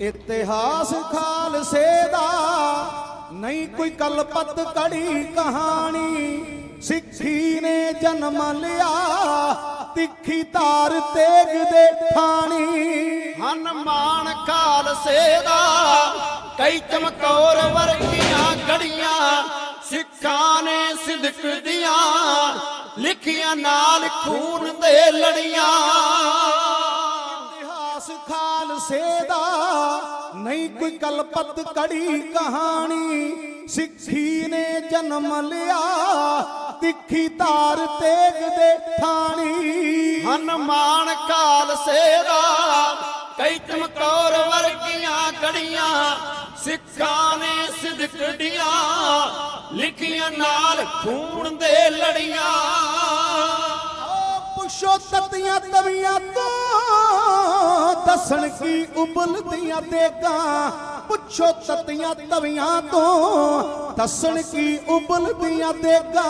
ਇਤਿਹਾਸ ਖਾਲਸੇ ਦਾ ਨਹੀਂ ਕੋਈ ਕਲਪਤ ਕੜੀ ਕਹਾਣੀ। ਸਿੱਖੀ ਨੇ ਜਨਮ ਲਿਆ ਤਿੱਖੀ ਤਾਰ ਤੇਗ ਦੇ ਠਾਣੀ। ਹਨਮਾਨ ਖਾਲਸੇ ਦਾ ਕਈ ਚਮਕੌਰ ਵਰਗੀਆਂ ਗੜੀਆਂ ਸਿੱਖਾਂ ਨੇ ਸਿਦਕ ਦੀਆਂ ਲਿਖੀਆਂ ਨਾਲ ਖੂਨ ਦੇ ਲੜੀਆਂ। ਇਤਿਹਾਸ ਖਾਲਸੇ ਦਾ ਨਹੀਂ ਕੋਈ ਕਲਪਤ ਕੜੀ ਕਹਾਣੀ। ਸਿੱਖੀ ਨੇ ਜਨਮ ਲਿਆ ਤਿੱਖੀ ਤਾਰ ਤੇਗ ਦੇ ਠਾਣੀ ਹਨਮਾਨ ਖਾਲਸੇ ਦਾ ਕਈ ਚਮਕੌਰ ਵਰਗੀਆਂ ਗੜੀਆਂ ਸਿੱਖਾਂ ਨੇ ਸਿਦਕ ਲਿਖੀਆਂ ਨਾਲ ਖੂਨ ਦੇ ਲੜੀਆਂ। ਪੁੱਛੋ ਤਤੀਆਂ ਤਵੀਆਂ ਤੋਂ ਦੱਸਣ ਕੀ ਉਬਲਦੀਆਂ ਦੇਗਾ ਪੁੱਛੋ ਤਤੀਆਂ ਤਵੀਆਂ ਤੋਂ। ਦੱਸਣ ਕੀ ਉਬਲਦੀਆਂ ਦੇਗਾ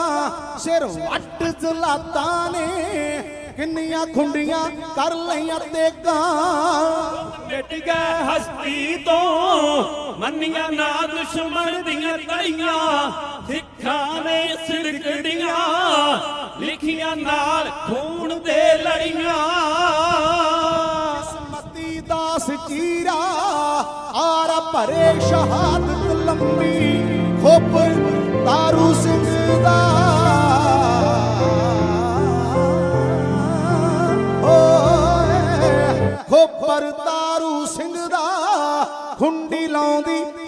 ਸਿਰ ਵੱਟ ਜਲਾਤਾਂ ਨੇ। ਕਿੰਨੀਆਂ ਖੁੰਡੀਆਂ ਕਰ ਲਈਆਂ ਦੇਗਾ ਮਿਟ ਗਏ ਹਸਤੀ ਤੋਂ ਮੰਨੀਆਂ ਨਾ ਦੁਸ਼ਮਣ ਦੀਆਂ ਤੜੀਆਂ, ਸਿੱਖਾਂ ਨੇ ਸਿਰਕੜੀਆਂ ਲਿਖੀਆਂ ਨਾਲ ਖੂਨ ਦੇ ਲੜੀਆਂ। ਵਤੀਰਾ ਆਰ ਭਰੇ ਸ਼ਹਾਦਤ ਲੰਮੀ ਖੋਪਰ ਤਾਰੂ ਸਿੰਘ ਦਾ। ਖੋਪਰ ਤਾਰੂ ਸਿੰਘ ਦਾ, ਖੁੰਡੀ ਲਾਉਂਦੀ